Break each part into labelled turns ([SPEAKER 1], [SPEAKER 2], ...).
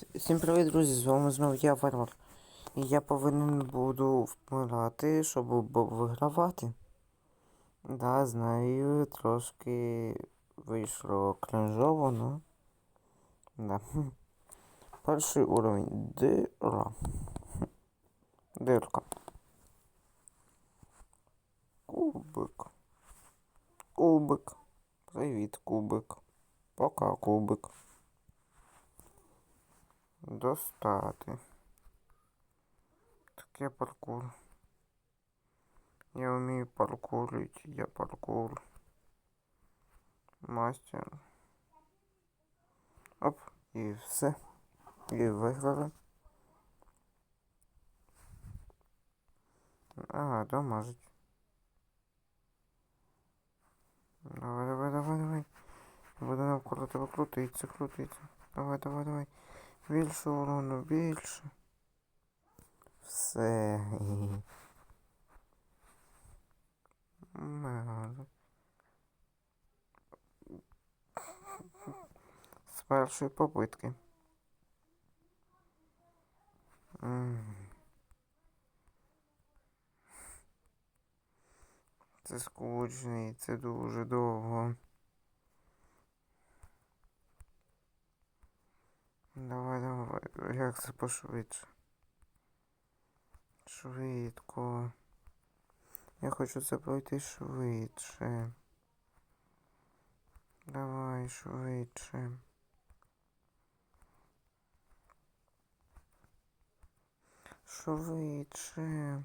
[SPEAKER 1] Всім привіт, друзі! З вами знову я Варвар. І я повинен буду вмирати, щоб вигравати. Да, знаю, трошки вийшло кринжово, но. Да. Перший уровень. Дира. Дирка. Кубик. Кубик. Привіт, кубик. Пока, кубик. Достати. Таке паркур. Я вмію паркурити, я паркур. Мастер. Оп, і все. І виграли. Ага, дамажить. Давай, давай, давай, давай. Буду навколо тебе крутитися, крутитися. Давай, давай, давай. Більше урону, більше. Все. З першої попитки. Це скучно і це дуже довго. Давай, давай, як пошвидше. Швидко. Я хочу це пройти швидше. Давай швидше. Швидше.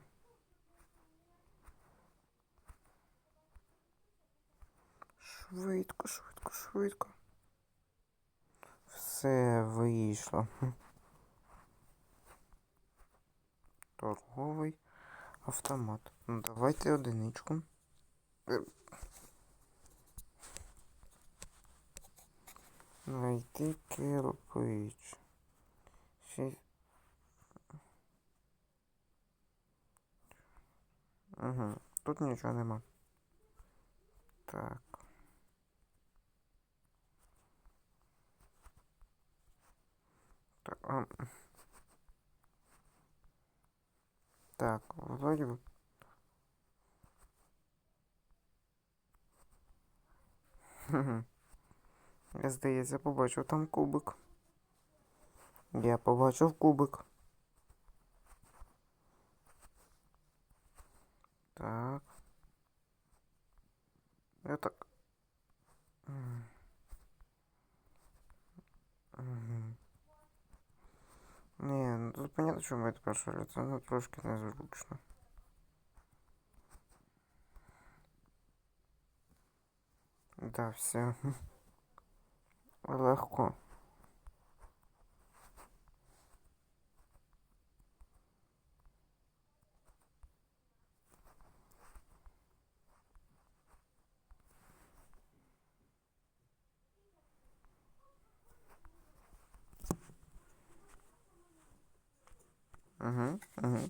[SPEAKER 1] Швидко, швидко, швидко. Все вийшло. Торговий автомат. Ну давайте одиничку. Найти кирпич. Шість. Угу. Тут нічого нема. Так. Так, а... Так, вроде бы. Я, здається, побачив там кубик. Я побачив кубик. Так. Я так. Ні, ну тут понятно, чому це перше лице, ну трошки незручно. Да, все. Легко. Угу, угу.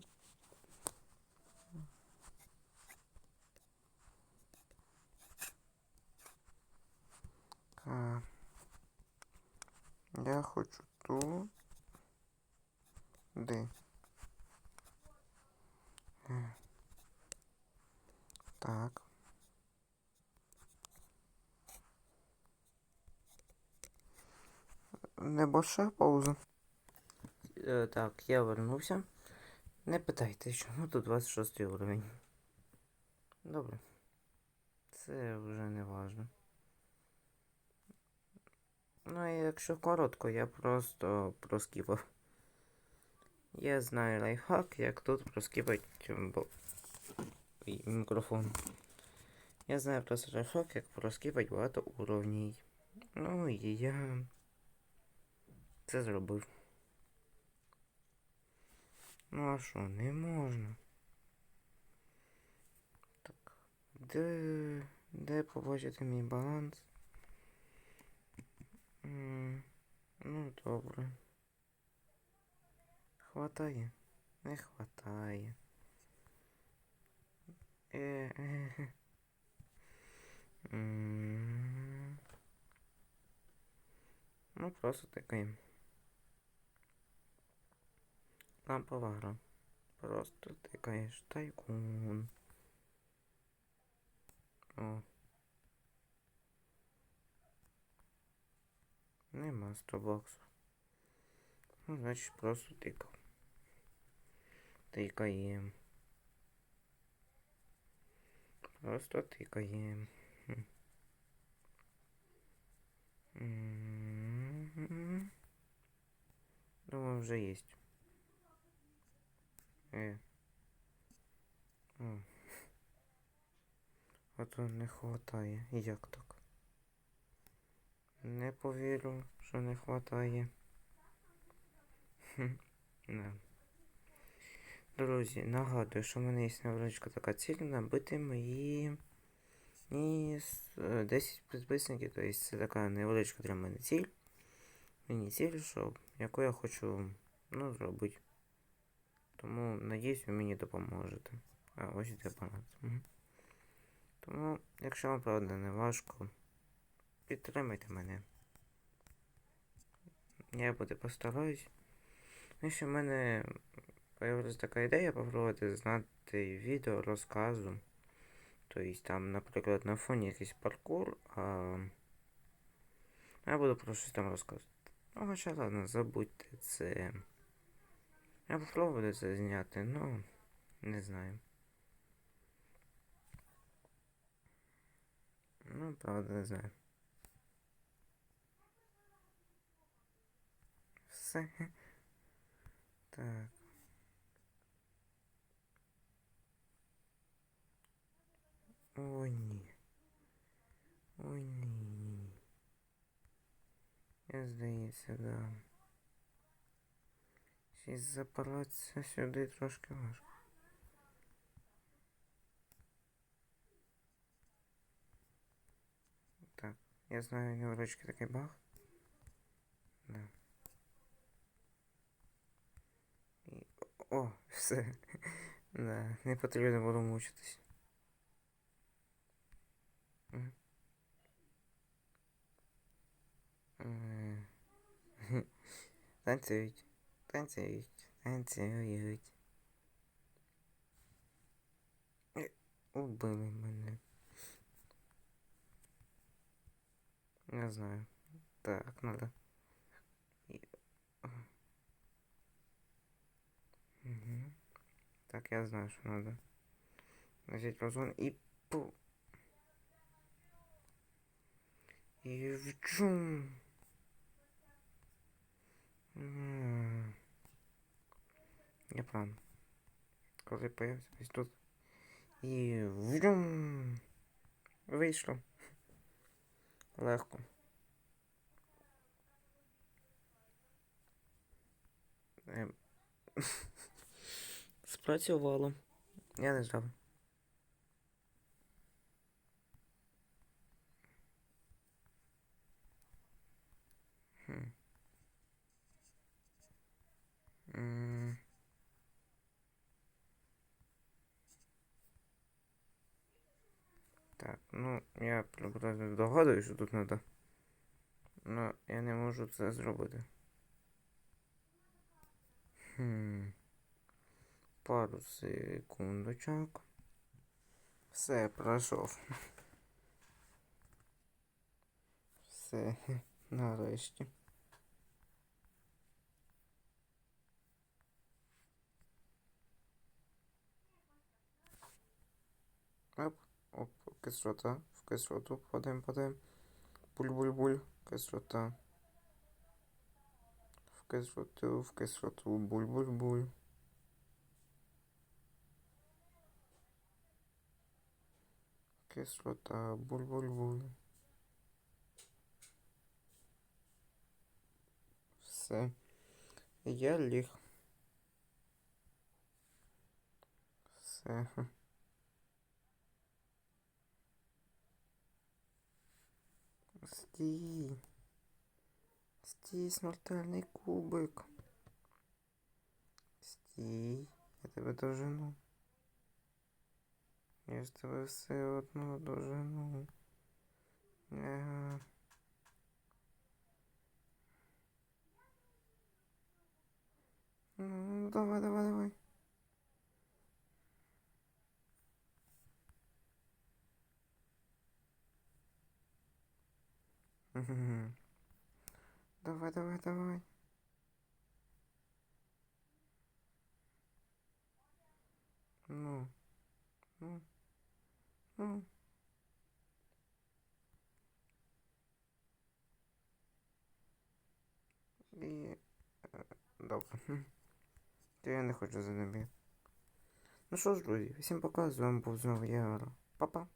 [SPEAKER 1] А, я хочу ту. Ди. Е. Так. Небольшая пауза. Е, так, я вернувся. Не питайте, чому тут 26 уровень. Добре. Це вже не важно. Ну, а якщо коротко, я просто проскіпав. Я знаю лайфхак, як тут проскіпати бо... Мікрофон. Я знаю просто лайфхак, як проскіпати багато уровней. Ну і я це зробив. Ну а що, не можна? Так. Де. Де побачити мій баланс? Ну, добре. Хватає? Не хватає. Е, е, е. Ну, просто такий. Лампова гра. Просто тикаєш тайкун. О. Нема 100. Ну, значить, просто тикав. Тикаєм. Просто тикаєм. Думаю, вже есть. А то не хватає. Як так? Не повірю, що не хватає. Не. Друзі, нагадую, що в мене є невеличка така ціль набити мої і с- е, 10 підписників, тобто це така невеличка для мене ціль. Мені ціль, що, яку я хочу ну, зробити. Тому надіюсь, ви мені допоможете. А, ось баланс. Мгм. Тому, якщо вам правда не важко, підтримайте мене. Я буде постараюсь. Ну, в мене появилась така ідея попробувати знати відео розказу. Тобто там, наприклад, на фоні якийсь паркур, а я буду про щось там розказувати. Ну, хоча ладно, забудьте це. Я попробую це зняти, ну, не знаю. Ну, правда, не знаю. Все. Так. Ой, ні. Ой, ні, ні. Я здається, да. Ще запиратися сюди трошки важко. Так, я знаю невеличкий такий баг. Да. І... О, все. Да, не потрібно було мучитись. Танцюють, танцюють. Е, Убили мене. Не знаю. Так, надо. Угу. Так, я знаю, что надо. Нажать разгон и пу. И в чум. План. Коли появиться ось тут. І врум. Вийшло. Легко. Ем. Спрацювало. Я не ждав. Хм. М. Так, ну, я приблизно догадуюсь, що тут треба. Но я не можу це зробити. Хм. Пару секундочок. Все, пройшов. Все, нарешті. Оп, кислота. В кислоту подаємо, подаємо. Буль-буль-буль, кислота. В кислоту, в кислоту, буль-буль-буль. Кислота, буль-буль-буль. Все. Я ліг. Все. Стій. Стій, смертельний кубик. Стій. Я тебе дожену. Я ж тебе все одно дожену. Ага. Ну, давай, давай, давай. Мгм. Давай, давай, давай. Ну. Ну. Ну. І... е, Добре. Хм. То я не хочу за ними. Ну що ж, друзі, всім пока, з вами був знову я. Па-па.